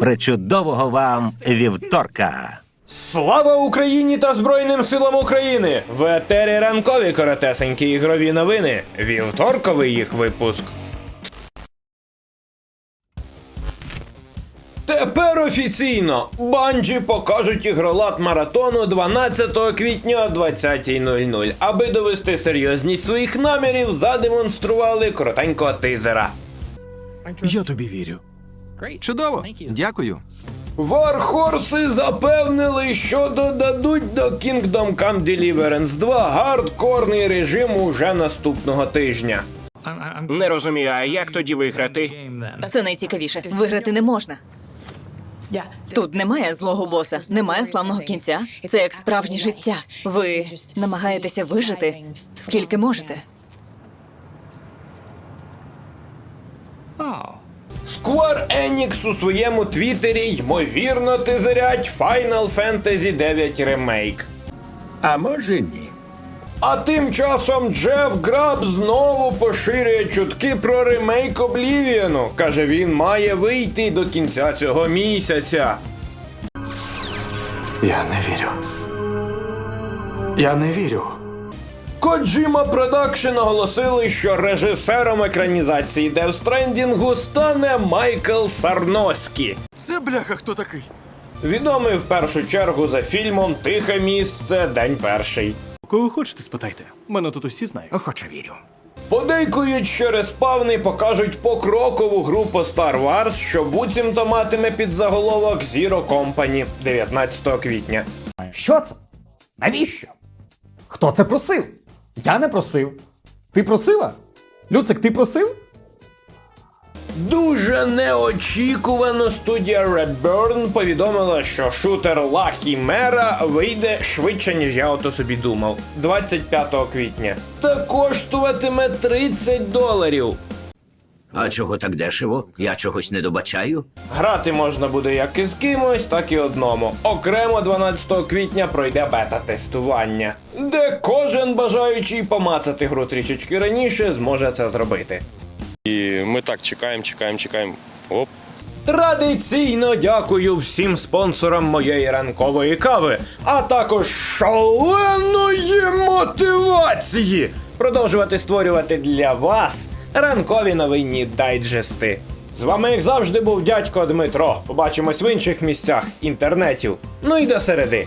Причудового вам вівторка! Слава Україні та Збройним силам України! В етері ранкові коротесенькі ігрові новини. Вівторковий їх випуск. Тепер офіційно Банджі покажуть ігролад маратону 12 квітня о 20.00. Аби довести серйозність своїх намірів, задемонстрували коротенького тизера. Я тобі вірю. Чудово, дякую. Вархорси запевнили, що додадуть до Kingdom Come Deliverance 2 гардкорний режим уже наступного тижня. Не розумію, а як тоді виграти? Це найцікавіше. Виграти не можна. Тут немає злого боса, немає славного кінця. Це як справжнє життя. Ви намагаєтеся вижити скільки можете. Enix у своєму твіттері ймовірно тизерять Final Fantasy 9 Remake. А може ні. А тим часом Джеф Граб знову поширює чутки про ремейк Облівіану. Каже, він має вийти до кінця цього місяця. Я не вірю. Я не вірю. Kojima Production оголосили, що режисером екранізації Death Stranding стане Майкл Сарноскі. Це бляха хто такий? Відомий в першу чергу за фільмом Тихе місце, День перший. Кого хочете, спитайте. Мене тут усі знають. Охоче вірю. Подейкують, що респавни покажуть покрокову гру по Star Wars, що буцімто матиме під заголовок Zero Company 19 квітня. Що це? Навіщо? Хто це просив? Я не просив. Ти просила? Люцик, ти просив? Дуже неочікувано студія Redburn повідомила, що шутер Ла Хімера вийде швидше, ніж я ото собі думав. 25 квітня. Та коштуватиме 30 доларів. А чого так дешево? Я чогось не добачаю. Грати можна буде як із кимось, так і одному. Окремо 12 квітня пройде бета-тестування, де кожен бажаючий помацати гру трішечки раніше зможе це зробити. І ми так чекаємо, чекаємо, чекаємо. Оп. Традиційно дякую всім спонсорам моєї ранкової кави, а також шаленої мотивації продовжувати створювати для вас ранкові новинні дайджести. З вами, як завжди, був дядько Дмитро. Побачимось в інших місцях інтернетів. Ну і до середи.